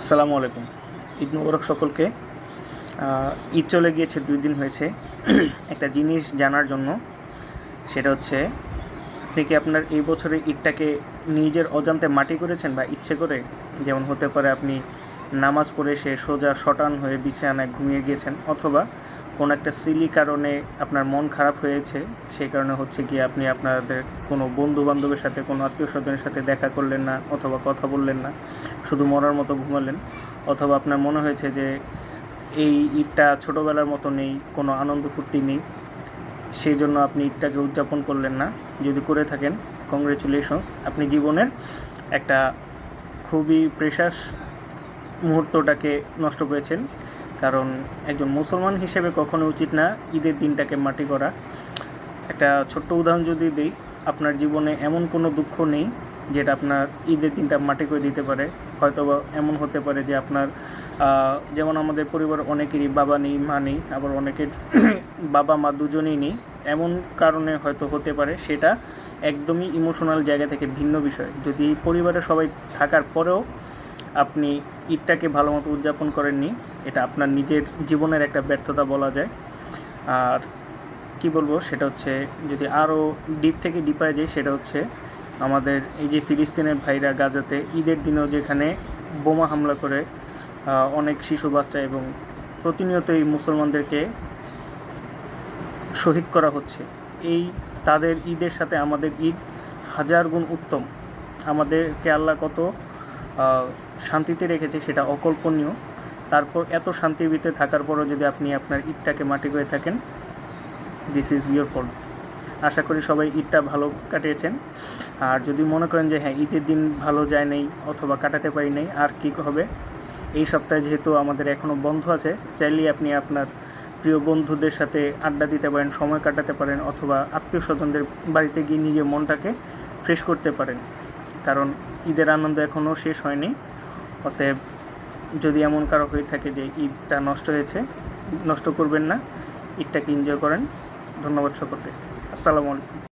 আসসালামু আলাইকুম। ঈদ মুবারক সকলকে ঈদ চলে গিয়েছে, দুই দিন হয়েছে। একটা জিনিস জানার জন্য, সেটা হচ্ছে, আপনি কি আপনার এই বছরে ঈদটাকে নিজের অজান্তে মাটি করেছেন বা ইচ্ছে করে? যেমন হতে পারে আপনি নামাজ পড়ে সে সোজা শটান হয়ে বিছানায় ঘুমিয়ে গিয়েছেন, অথবা কোনো একটা সিলি কারণে আপনার মন খারাপ হয়েছে, সেই কারণে হচ্ছে কি আপনি আপনাদের কোনো বন্ধু বান্ধবের সাথে, কোনো আত্মীয় স্বজনের সাথে দেখা করলেন না, অথবা কথা বললেন না, শুধু মরার মতো ঘুমালেন, অথবা আপনার মনে হয়েছে যে এই ঈদটা ছোটোবেলার মতো নেই, কোনো আনন্দ ফুর্তি নেই, সেই জন্য আপনি ঈদটাকে উদযাপন করলেন না। যদি করে থাকেন কংগ্রেচুলেশনস আপনি জীবনের একটা খুবই প্রেশাস মুহূর্তটাকে নষ্ট করেছেন। কারণ একজন মুসলমান হিসেবে কখনো উচিত না ঈদের দিনটাকে মাটি করা একটা ছোট্ট উদাহরণ যদি দিই, আপনার জীবনে এমন কোনো দুঃখ নেই যেটা আপনার ঈদের দিনটা মাটি করে দিতে পারে। হয়তো এমন হতে পারে যে আপনার যেমন আমাদের পরিবার অনেকেরই বাবা নেই, মা নেই, আবার অনেকের বাবা, মা দুজনেই নেই। এমন কারণে হয়তো হতে পারে, সেটা একদমই ইমোশনাল জায়গা থেকে ভিন্ন বিষয়। যদি পরিবারে সবাই থাকার পরেও আপনি ঈদটাকে ভালো মতো উদযাপন করেননি। এটা আপনার নিজের জীবনের একটা ব্যর্থতা বলা যায়। আর কি বলব, সেটা হচ্ছে যদি আরও ডিপ থেকে ডিপারে যাই, সেটা হচ্ছে আমাদের এই যে ফিলিস্তিনের ভাইরা গাজাতে ঈদের দিনেও যেখানে বোমা হামলা করে অনেক শিশু, বাচ্চা এবং প্রতিনিয়তই মুসলমানদেরকে শহীদ করা হচ্ছে। এই তাদের ঈদের সাথে আমাদের ঈদ হাজার গুণ উত্তম। আমাদেরকে আল্লাহ কত শান্তিতে রেখেছে, সেটা অকল্পনীয়। তারপর এত শান্তির ভিতরে থাকার পরও যদি আপনি আপনার ঈদটাকে মাটি করে থাকেন দিস ইজ ইয়োর ফল্ট আশা করি সবাই ঈদটা ভালো কাটিয়েছেন। আর যদি মনে করেন যে হ্যাঁ ঈদের দিন ভালো যায় নাই অথবা কাটাতে পারি নাই, আর কী হবে? এই সপ্তাহে যেহেতু আমাদের এখনও বন্ধ আছে চাইলেই আপনি আপনার প্রিয় বন্ধুদের সাথে আড্ডা দিতে পারেন, সময় কাটাতে পারেন, অথবা আত্মীয় স্বজনদের বাড়িতে গিয়ে নিজের মনটাকে ফ্রেশ করতে পারেন। কারণ ঈদের আনন্দ এখনও শেষ হয়নি। অতএব যদি এমন কারও হয়ে থাকে যে ঈদটা নষ্ট হয়েছে, নষ্ট করবেন না, ঈদটাকে এনজয় করেন। ধন্যবাদ সকলকে। আসসালামু আলাইকুম।